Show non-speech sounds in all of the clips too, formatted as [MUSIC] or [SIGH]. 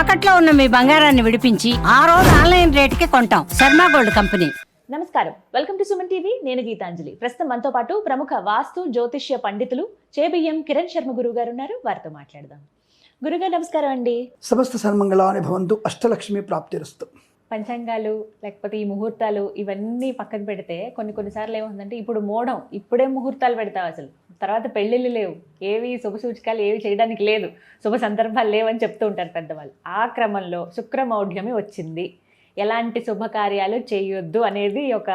తాకట్లో ఉన్న మీ బంగారాన్ని విడిపించి ఆ రోజు ఆన్లైన్ రేటుకి కొంటాం. Sharma gold company. నమస్కారం. Welcome to Suman TV. నేను గీతాంజలి. ప్రస్తుతం మనతో పాటు ప్రముఖ వాస్తు జ్యోతిష్య పండితులు చేబియ్యం కిరణ్ శర్మ గురువు గారు ఉన్నారు. వారితో మాట్లాడదాం. గురుగారు నమస్కారం అండి. సమస్త సన్మంగళాన్ని భవంతు అష్టలక్ష్మి ప్రాప్తిరస్తు పంచాంగాలు లేకపోతే ఈ ముహూర్తాలు ఇవన్నీ పక్కన పెడితే కొన్ని కొన్నిసార్లు ఏమవుతుందంటే ఇప్పుడు మోడం ఇప్పుడే ముహూర్తాలు పెడతావు అసలు. తర్వాత పెళ్ళిళ్ళు లేవు. ఏవి శుభ సూచకాలు ఏవి చేయడానికి లేదు. శుభ సందర్భాలు లేవని చెప్తూ ఉంటారు పెద్దవాళ్ళు. ఆ క్రమంలో శుక్రమౌఢ్యమి వచ్చింది. ఎలాంటి శుభకార్యాలు చేయొద్దు అనేది ఒక.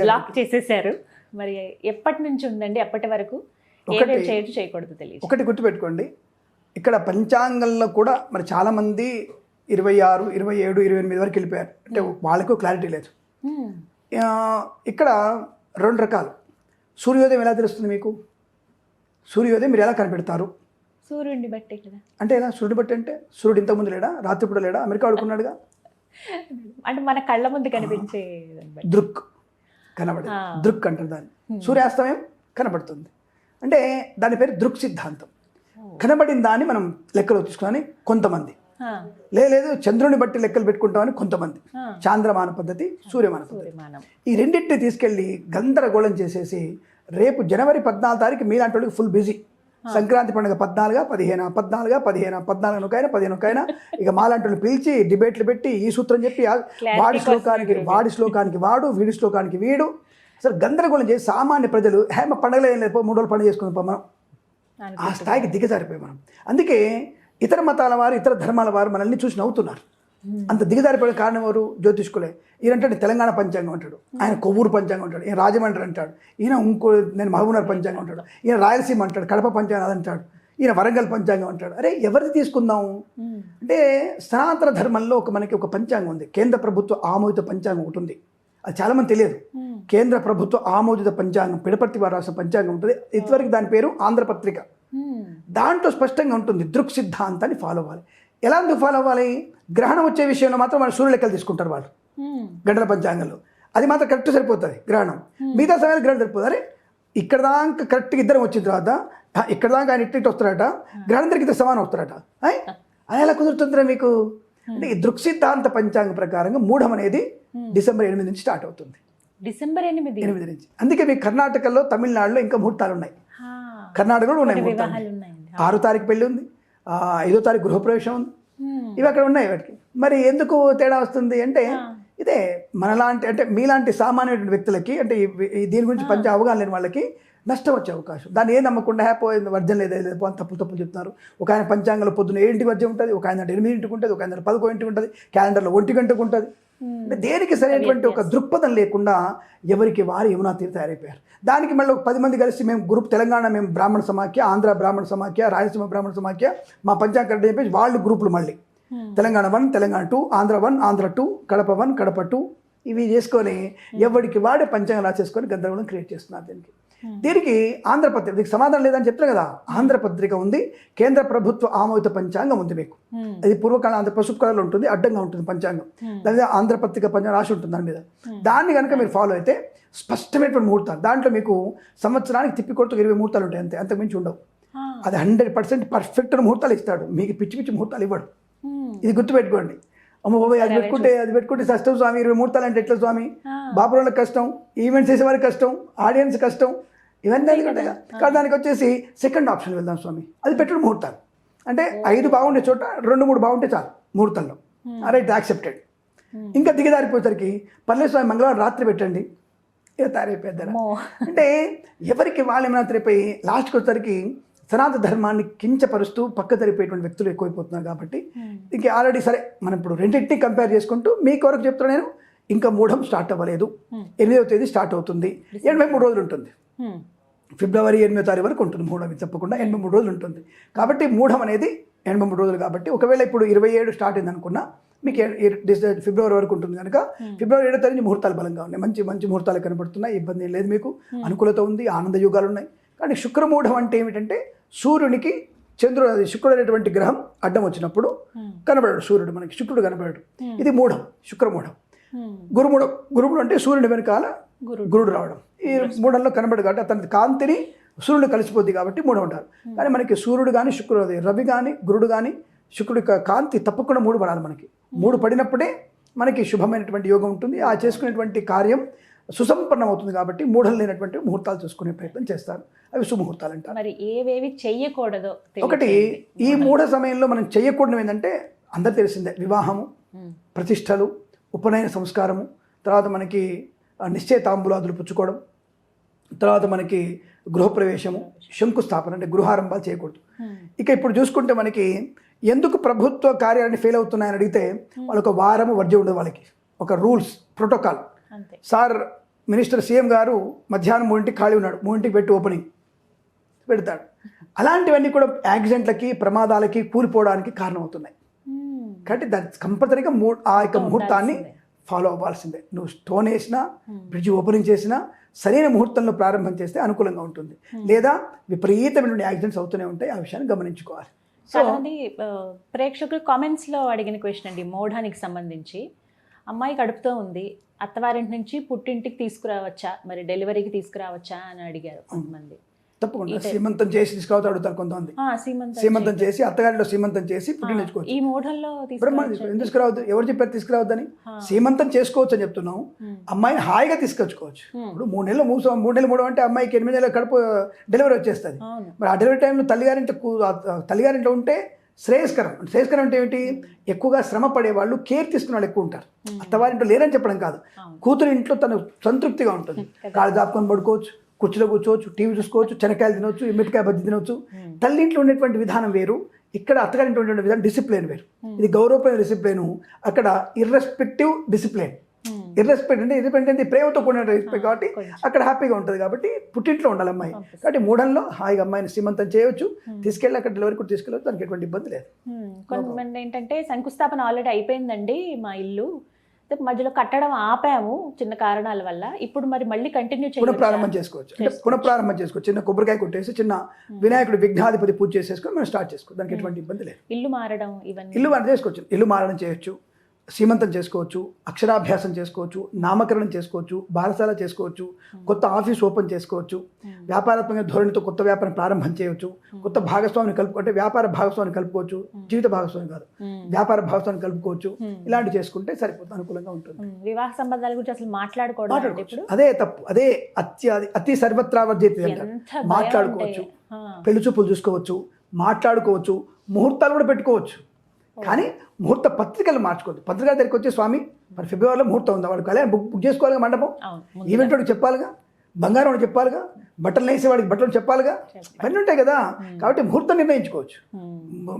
బ్లాక్ చేసేసారు. మరి ఎప్పటి నుంచి ఉందండి? ఎప్పటి వరకు? ఏమేమి చేయొచ్చు చేయకూడదు తెలియదు ఒకటి గుర్తుపెట్టుకోండి. ఇక్కడ పంచాంగంలో కూడా మరి చాలామంది ఇరవై ఆరు ఇరవై ఏడు ఇరవై ఎనిమిది వరకు వెళ్ళిపోయారు. అంటే వాళ్ళకు క్లారిటీ లేదు. ఇక్కడ రెండు రకాలు. సూర్యోదయం ఎలా తెలుస్తుంది మీకు? సూర్యోదయం మీరు ఎలా కనిపెడతారు? సూర్యుడిని బట్టి కదా. అంటే ఎలా? సూర్యుడు బట్టి అంటే సూర్యుడు ఇంతకుముందు లేడా? రాత్రిపూట లేడా? అమెరికా ఆడుకున్నాడుగా? అంటే మన కళ్ళ ముందు కనిపించే దృక్ కనబడేది. ఆ. దృక్ అంటారు దాన్ని. సూర్యాస్తమయం కనబడుతుంది. అంటే దాని పేరు దృక్ సిద్ధాంతం. కనబడిన దాన్ని మనం లెక్కలో తీసుకుని కొంతమంది. లేదు చంద్రుని బట్టి లెక్కలు పెట్టుకుంటామని కొంతమంది. చాంద్రమాన పద్ధతి సూర్యమాన పద్ధతి. ఈ రెండింటిని తీసుకెళ్ళి గందరగోళం చేసేసి రేపు జనవరి పద్నాలుగు తారీఖు మీలాంటి ఫుల్ బిజీ సంక్రాంతి పండుగ పద్నాలుగా పదిహేను పద్నాలుగా పదిహేను పద్నాలుగు ఒకైనా పదిహేను ఒకైనా ఇక మాలాంటి పిలిచి డిబేట్లు పెట్టి ఈ సూత్రం చెప్పి వాడి శ్లోకానికి వాడి. శ్లోకానికి వాడు వీడి శ్లోకానికి వీడు. అసలు గందరగోళం చేసి సామాన్య ప్రజలు హేమ పండగలో ఏం లేదు మూడు రోజులు పండుగ చేసుకుని పో మనం. ఆ స్థాయికి దిగజారిపోయి మనం. అందుకే ఇతర మతాల వారు ఇతర ధర్మాల వారు మనల్ని చూసి నవ్వుతున్నారు. అంత దిగజారిపోయిన కారణం ఎవరు? జ్యోతిష్కులే. ఈయనంటే తెలంగాణ పంచాంగం అంటాడు. ఆయన కొవ్వూరు పంచాంగం అంటాడు. ఈయన రాజమండ్రి అంటాడు. ఈయన ఇంకో నేను మహబూబ్నగర్ పంచాంగం అంటాడు. ఈయన రాయలసీమ అంటాడు. కడప పంచాంగం అంటాడు. ఈయన వరంగల్ పంచాంగం అంటాడు. అరే ఎవరిది తీసుకుందాం? అంటే సనాతన ధర్మంలో ఒక మనకి ఒక పంచాంగం ఉంది. కేంద్ర ప్రభుత్వ ఆమోదిత పంచాంగం ఒకటి ఉంది. అది చాలామంది తెలియదు. కేంద్ర ప్రభుత్వ ఆమోదిత పంచాంగం పిడపర్తి వారు రాసిన పంచాంగం ఉంటుంది. ఇదివరకు దాని పేరు ఆంధ్రపత్రిక. దాంట్లో స్పష్టంగా ఉంటుంది దృక్ సిద్ధాంతాన్ని ఫాలో అవ్వాలి. ఎలా ఫాలో అవ్వాలి? గ్రహణం వచ్చే విషయంలో మాత్రం వాళ్ళు సూర్య లెక్కలు తీసుకుంటారు వాళ్ళు. గంటల పంచాంగంలో. అది మాత్రం కరెక్ట్ సరిపోతుంది గ్రహణం. మిగతా సమయాలు గ్రహణం సరిపోతుంది అరే ఇక్కడ దాకా కరెక్ట్గా ఇద్దరం వచ్చిన తర్వాత "ఆ, ఇక్కడ దాకా ఆయన ఇట్టి వస్తారట గ్రహణం దగ్గర ఇద్దరు సమానం వస్తారట? అది ఎలా కుదురుతుందిరా మీకు? అంటే ఈ దృక్ సిద్ధాంత పంచాంగం ప్రకారంగా మూఢం అనేది డిసెంబర్ ఎనిమిది నుంచి స్టార్ట్ అవుతుంది. డిసెంబర్ ఎనిమిది? ఎనిమిది నుంచి. అందుకే మీకు కర్ణాటకలో తమిళనాడులో ఇంకా ముహూర్తాలు ఉన్నాయి. కర్ణాటకలో ఉన్నాయి ఆరో తారీఖు పెళ్ళి ఉంది. ఐదో తారీఖు గృహప్రవేశం ఉంది. ఇవి అక్కడ ఉన్నాయి వాటికి. మరి ఎందుకు తేడా వస్తుంది అంటే ఇదే మనలాంటి అంటే మీలాంటి సామాన్యమైన వ్యక్తులకి అంటే దీని గురించి పంచ అవగాహన లేని వాళ్ళకి నష్టం వచ్చే అవకాశం. దాన్ని ఏం నమ్మకుండా హ్యాపీ వర్జం లేదు లేదు అని తప్పులు తప్పులు చెప్తున్నారు. ఒక ఆయన పంచాంగంలో పొద్దున ఏడింటికి వర్జం ఉంటుంది ఒక ఆయన ఎనిమిదింటికి ఉంటుంది ఒక ఆయన పదకొండు ఇంటికి ఉంటుంది క్యాలెండర్లో ఒంటి గంటకు ఉంటుంది. అంటే దేనికి సరైనటువంటి ఒక దృక్పథం లేకుండా ఎవరికి వారు యమునా తీరు తయారైపోయారు. దానికి మళ్ళీ ఒక పది మంది కలిసి మేము గ్రూప్ తెలంగాణ మేము బ్రాహ్మణ సమాఖ్య ఆంధ్ర బ్రాహ్మణ సమాఖ్య రాయలసీమ బ్రాహ్మణ సమాఖ్య మా పంచాంగం చెప్పేసి వాళ్ళు గ్రూపులు మళ్ళీ. Telangana one Telangana two Andhra one Andhra two Kadapa one Kadapa two ఇవి చేసుకొని ఎవరికి వాడే పంచాంగం రాసేసుకొని గందరగోళం క్రియేట్ చేస్తున్నారు దీనికి. దీనికి ఆంధ్రపత్రిక దీనికి సమాధానం లేదని చెప్తారు కదా ఆంధ్రపత్రిక ఉంది కేంద్ర ప్రభుత్వ ఆమోదిత పంచాంగం ఉంది మీకు. Hmm. అది పూర్వకాలం ఆంధ్ర పసుపు కలర్లో ఉంటుంది అడ్డంగా ఉంటుంది పంచాంగం. దాని మీద ఆంధ్రపత్రిక పంచాంగం రాసి ఉంటుంది దాని మీద. దాన్ని కనుక మీరు ఫాలో అయితే స్పష్టమైనటువంటి ముహూర్తాలు. దాంట్లో మీకు సంవత్సరానికి తిప్పి కొడుతూ ఇరవై ముహూర్తాలు ఉంటాయి అంతే అంతకు మించి ఉండవు. ఆ, అది హండ్రెడ్ పర్సెంట్ పర్ఫెక్ట్ ముహూర్తాలు ఇస్తాడు. మీకు పిచ్చి పిచ్చి ముహూర్తాలు ఇవ్వడు. Hmm. ఇది గుర్తుపెట్టుకోండి. అమ్మ బాబాయ్ అది పెట్టుకుంటే అది పెట్టుకుంటే కష్టం స్వామి ఇరవై ముహూర్తాలు అంటే ఎట్లా స్వామి. బాపురాళ్ళకి కష్టం ఈవెంట్స్ చేసేవారికి కష్టం ఆడియన్స్ కష్టం ఇవన్నీ ఉంటాయి కదా. కానీ దానికి వచ్చేసి సెకండ్ ఆప్షన్ వెళ్దాం స్వామి. అది పెట్టడం ముహూర్తాలు. అంటే ఐదు బాగుండే చోట రెండు మూడు బాగుంటే చాలు ముహూర్తంలో. రైట్ యాక్సెప్టెడ్ ఇంకా దిగదారిపోయేసరికి పర్లేదు స్వామి మంగళవారం రాత్రి పెట్టండి. ఇక తయారైపోద్దారా అమ్మో. అంటే ఎవరికి వాళ్ళు ఏమైనా తరిపోయి లాస్ట్కి వచ్చేసరికి సనాతన ధర్మాన్ని కించపరుస్తూ పక్క తరిపోయేటువంటి వ్యక్తులు ఎక్కువైపోతున్నారు కాబట్టి ఇంక ఆల్రెడీ సరే మనం ఇప్పుడు రెండింటిని కంపేర్ చేసుకుంటూ మీ కొరకు చెప్తున్నా నేను ఇంకా మూఢం స్టార్ట్ అవ్వలేదు. ఎనిమిదవ తేదీ స్టార్ట్ అవుతుంది. ఎనభై మూడు రోజులు ఉంటుంది. Hmm. ఫిబ్రవరి ఎనిమిదో తారీఖు వరకు ఉంటుంది మూఢం తప్పకుండా ఎనభై మూడు రోజులు ఉంటుంది. కాబట్టి మూఢం అనేది ఎనభై మూడు రోజులు కాబట్టి ఒకవేళ ఇప్పుడు ఇరవై ఏడు స్టార్ట్ అయింది అనుకున్నా మీకు ఫిబ్రవరి వరకు ఉంటుంది కనుక ఫిబ్రవరి ఏడో తారీఖు ముహూర్తాలు బలంగా ఉన్నాయి. మంచి మంచి ముహూర్తాలు కనబడుతున్నాయి. ఇబ్బంది ఏం లేదు మీకు. అనుకూలత ఉంది ఆనంద యుగాలు ఉన్నాయి. కానీ శుక్రమూఢం అంటే ఏమిటంటే సూర్యునికి చంద్రుడు అది శుక్రుడు అనేటువంటి గ్రహం అడ్డం వచ్చినప్పుడు కనబడాడు సూర్యుడు మనకి శుక్రుడు కనబడాడు. ఇది మూఢం శుక్రమూఢం. Hmm. గురుముడు గురుముడు అంటే సూర్యుడి వెనకాల గురుడు. రావడం. ఈ మూడంలో కనబడు కాబట్టి అతని కాంతిని సూర్యుడు కలిసిపోద్ది కాబట్టి మూడు ఉంటారు కానీ మనకి సూర్యుడు కానీ శుక్రుడు రవి కానీ గురుడు కానీ శుక్రుడి కాంతి తప్పకుండా మూడు పడాలి మనకి. మూడు పడినప్పుడే మనకి శుభమైనటువంటి యోగం ఉంటుంది. ఆ చేసుకునేటువంటి కార్యం సుసంపన్నం అవుతుంది కాబట్టి మూఢలు లేనటువంటి ముహూర్తాలు చూసుకునే ప్రయత్నం చేస్తారు. అవి సుముహూర్తాలు అంటారు మరి ఏవేవి చెయ్యకూడదో ఒకటి. ఈ మూఢ. సమయంలో మనం చేయకూడదు ఏంటంటే అందరు తెలిసిందే వివాహము ప్రతిష్టలు ఉపనయన సంస్కారము తర్వాత మనకి నిశ్చయ తాంబూలాదులు పుచ్చుకోవడం తర్వాత మనకి గృహప్రవేశము శంకుస్థాపన అంటే గృహారంభాలు చేయకూడదు. ఇక ఇప్పుడు చూసుకుంటే మనకి ఎందుకు ప్రభుత్వ కార్యాలన్నీ ఫెయిల్ అవుతున్నాయని అడిగితే వాళ్ళొక వారము వర్జ్యం ఉండదు వాళ్ళకి. ఒక rules protocol. Sir minister CM గారు మధ్యాహ్నం మూడింటికి ఖాళీ ఉన్నాడు. మూడింటికి పెట్టి ఓపెనింగ్ పెడతాడు. అలాంటివన్నీ కూడా యాక్సిడెంట్లకి ప్రమాదాలకి కూలిపోవడానికి కారణమవుతున్నాయి. కాబట్టి దాన్ని కంపల్సరీగా మూ ఆ యొక్క ముహూర్తాన్ని. ఫాలో అవ్వాల్సిందే. నువ్వు స్టోన్ వేసినా బ్రిడ్జ్ ఓపెనింగ్ చేసినా సరైన ముహూర్తంలో ప్రారంభం చేస్తే అనుకూలంగా ఉంటుంది. లేదా విపరీతమైనటువంటి యాక్సిడెంట్స్ అవుతూనే ఉంటాయి. ఆ విషయాన్ని గమనించుకోవాలి. సో ప్రేక్షకులు కామెంట్స్లో అడిగిన క్వశ్చన్ అండి. మోఢానికి సంబంధించి అమ్మాయి కడుపుతో ఉంది అత్తవారింటి నుంచి పుట్టింటికి తీసుకురావచ్చా? మరి డెలివరీకి తీసుకురావచ్చా అని అడిగారు కొంతమంది. తప్పకుండా. సీమంతం చేసి తీసుకురావద్దు అడుగుతారు కొంతమంది. సీమంతం చేసి. అత్తగారిలో సీమంతం చేసి పుట్టి ఆ, నేర్చుకోవచ్చు. ఈ మోఢంలో బ్రహ్మాండ తీసుకురావచ్చా? తీసుకురావద్దు? ఎవరు చెప్పారు తీసుకురావద్దని. సీమంతం చేసుకోవచ్చు అని చెప్తున్నాం అమ్మాయిని హాయిగా తీసుకొచ్చుకోవచ్చు. ఇప్పుడు మూడు నెలలు మూడు మూడు నెలలు మూడు అంటే అమ్మాయికి ఎనిమిది నెలల కడుపు డెలివరీ వచ్చేస్తుంది. మరి ఆ డెలివరీ టైంలో తల్లిగారింట తల్లిగారింట్లో ఉంటే శ్రేయస్కరం. శ్రేయస్కరం అంటే ఏమిటి? ఎక్కువగా శ్రమ పడే వాళ్ళు కేర్ తీసుకునే వాళ్ళు ఎక్కువ ఉంటారు. అత్తవారింట్లో లేరని చెప్పడం కాదు. కూతురు ఇంట్లో తను సంతృప్తిగా ఉంటుంది. [LAUGHS] కాళ్ళు దాపుకొని పడుకోవచ్చు కుర్చీలో కూర్చోవచ్చు టీవీ చూసుకోవచ్చు శనకాయలు తినవచ్చు మిరపకాయ బజ్జి తినవచ్చు తల్లి ఇంట్లో ఉండేటువంటి విధానం వేరు. ఇక్కడ అత్తగారింట్లో ఉండేటువంటి విధానం డిసిప్లిన్ వేరు. ఇది గౌరవప్రద డిసిప్లిన్ అక్కడ ఇర్రెస్పెక్టివ్ డిసిప్లిన్ ఇర్రెస్పెక్ట్ అంటే అంటే ప్రేమతో కూడిన రెస్పెక్ట్ కాబట్టి. అక్కడ హ్యాపీగా ఉంటుంది కాబట్టి పుట్టింట్లో ఉండాలి అమ్మాయి. కాబట్టి మూడంలో హాయిగా అమ్మాయిని సీమంతం చేయొచ్చు. తీసుకెళ్ళి అక్కడ డెలివరీ కూడా తీసుకెళ్ళవచ్చు దానికి ఎటువంటి ఇబ్బంది లేదు. కొంతమంది ఏంటంటే శంకుస్థాపన ఆల్రెడీ అయిపోయిందండి మా ఇల్లు. మధ్యలో కట్టడం ఆపాము చిన్న కారణాల వల్ల. ఇప్పుడు మరి మళ్ళీ కంటిన్యూ పునఃప్రారంభం చేసుకోవచ్చు. అంటే పునఃప్రారంభం చేసుకోవచ్చు. చిన్న కొబ్బరికాయ కొట్టేసి చిన్న వినాయకుడు విఘ్నాధిపతి పూజ చేసేసుకొని మనం స్టార్ట్ చేసుకోవచ్చు. దానికి ఎటువంటి ఇబ్బంది లేదు. ఇల్లు మారడం ఇవన్నీ. ఇల్లు మనం చేసుకోవచ్చు. ఇల్లు మారడం చేయొచ్చు. సీమంతం చేసుకోవచ్చు అక్షరాభ్యాసం చేసుకోవచ్చు నామకరణం చేసుకోవచ్చు బారసాల చేసుకోవచ్చు కొత్త ఆఫీస్ ఓపెన్ చేసుకోవచ్చు వ్యాపారాత్మక ధోరణితో కొత్త వ్యాపారం ప్రారంభం చేయవచ్చు కొత్త భాగస్వామిని కలుపు అంటే వ్యాపార భాగస్వామిని కలుపుకోవచ్చు జీవిత భాగస్వామి కాదు వ్యాపార భాగస్వామిని కలుపుకోవచ్చు ఇలాంటి చేసుకుంటే సరిపోతుంది అనుకూలంగా ఉంటుంది. వివాహ సంబంధాల గురించి అసలు మాట్లాడుకోవడం అదే తప్పు అదే అతి అతి సర్వత్రా వర్జిత అంటారు. ఎంత భయం మాట్లాడుకోవచ్చు పెళ్ళి చూపులు చూసుకోవచ్చు మాట్లాడుకోవచ్చు ముహూర్తాలు కూడా పెట్టుకోవచ్చు. కానీ ముహూర్త పత్రికలు మార్చుకోవద్దు. పత్రిక దగ్గరికి వచ్చి స్వామి మరి ఫిబ్రవరిలో ముహూర్తం ఉందా? వాడు కళ్యాణ్ బుక్ బుక్ చేసుకోవాలిగా మండపం? ఈవెంట్ వాడికి చెప్పాలిగా? బంగారం వాడికి చెప్పాలిగా? బట్టలు వేసే వాడికి బట్టలు చెప్పాలిగా? ఇవన్నీ ఉంటాయి కదా. కాబట్టి ముహూర్తం నిర్ణయించుకోవచ్చు.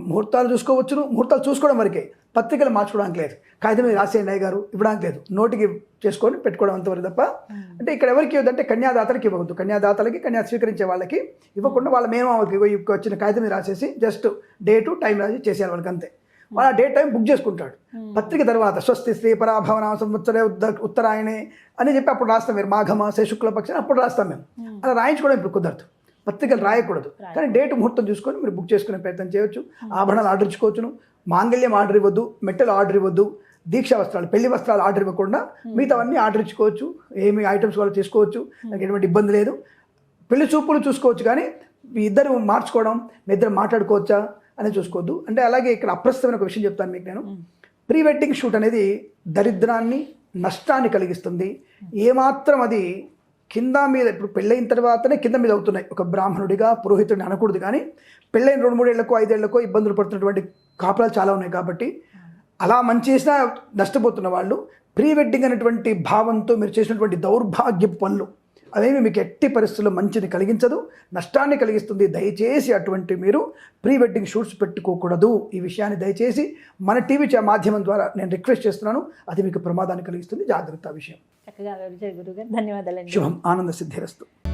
ముహూర్తాలు చూసుకోవచ్చును. ముహూర్తాలు చూసుకోవడం వరకే. పత్రికలు మార్చుకోవడానికి లేదు. కాగితం మీద రాసేయండి అయ్య గారు ఇవ్వడానికి లేదు. నోటికి చేసుకొని పెట్టుకోవడం అంతవరకు తప్ప అంటే ఇక్కడ ఎవరికి ఇవ్వద్దంటే కన్యాదాతలకి ఇవ్వద్దు కన్యాదాతలకి కన్యా స్వీకరించే వాళ్ళకి ఇవ్వకుండా వాళ్ళ మేము వచ్చిన కాగితం మీద రాసేసి జస్ట్ డేటు టైం రాసి చేసేయాలి వాళ్ళకి అంతే. వాళ్ళ డేట్ టైం బుక్ చేసుకుంటాడు. పత్రిక తర్వాత స్వస్తి శ్రీ పరాభవన సంవత్సరే ఉత్తరాయణే అని చెప్పి అప్పుడు రాస్తాం మీరు మాఘమాసే శుక్లపక్ష అప్పుడు రాస్తాం మేము. అలా రాయించుకోవడం ఇప్పుడు కుదరదు. పత్రికలు రాయకూడదు. కానీ డేట్ ముహూర్తం చూసుకొని మీరు బుక్ చేసుకునే ప్రయత్నం చేయొచ్చు. ఆభరణాలు ఆర్డర్ ఇచ్చుకోవచ్చును మాంగళ్యం ఆర్డర్ ఇవ్వద్దు. మెట్టలు ఆర్డర్ ఇవ్వద్దు. దీక్షా వస్త్రాలు పెళ్ళి వస్త్రాలు ఆర్డర్ ఇవ్వకుండా మిగతావన్నీ ఆర్డర్ ఇచ్చుకోవచ్చు. ఏమి ఐటమ్స్ వాళ్ళు తీసుకోవచ్చు. నాకు ఎటువంటి ఇబ్బంది లేదు. పెళ్ళి చూపులు చూసుకోవచ్చు కానీ మీ ఇద్దరు మార్చుకోవడం మీ ఇద్దరు మాట్లాడుకోవచ్చా? అనేది చూసుకోవద్దు. అంటే అలాగే ఇక్కడ అప్రస్తుతమైన ఒక విషయం చెప్తాను మీకు నేను. ప్రీ వెడ్డింగ్ షూట్ అనేది దరిద్రాన్ని నష్టాన్ని కలిగిస్తుంది. ఏమాత్రం అది కింద మీద ఇప్పుడు పెళ్ళైన తర్వాతనే కింద మీద అవుతున్నాయి. ఒక బ్రాహ్మణుడిగా పురోహితుడిని అనకూడదు కానీ పెళ్ళైన రెండు మూడేళ్ళకో ఐదేళ్ళకో ఇబ్బందులు పడుతున్నటువంటి కాపురాలు చాలా ఉన్నాయి కాబట్టి అలా మంచి చేసినా నష్టపోతున్న వాళ్ళు ప్రీ వెడ్డింగ్ అనేటువంటి భావంతో మీరు చేసినటువంటి దౌర్భాగ్యపు పనులు అవేమి మీకు ఎట్టి పరిస్థితుల్లో మంచిని కలిగించదు నష్టాన్ని కలిగిస్తుంది. దయచేసి అటువంటి మీరు ప్రీ వెడ్డింగ్ షూట్స్ పెట్టుకోకూడదు. ఈ విషయాన్ని దయచేసి మన టీవీ మాధ్యమం ద్వారా నేను రిక్వెస్ట్ చేస్తున్నాను. అది మీకు ప్రమాదాన్ని కలిగిస్తుంది. జాగ్రత్త విషయం. చక్కగా గురుగారు ధన్యవాదాలండి. శుభం. ఆనంద సిద్ధిరస్తు.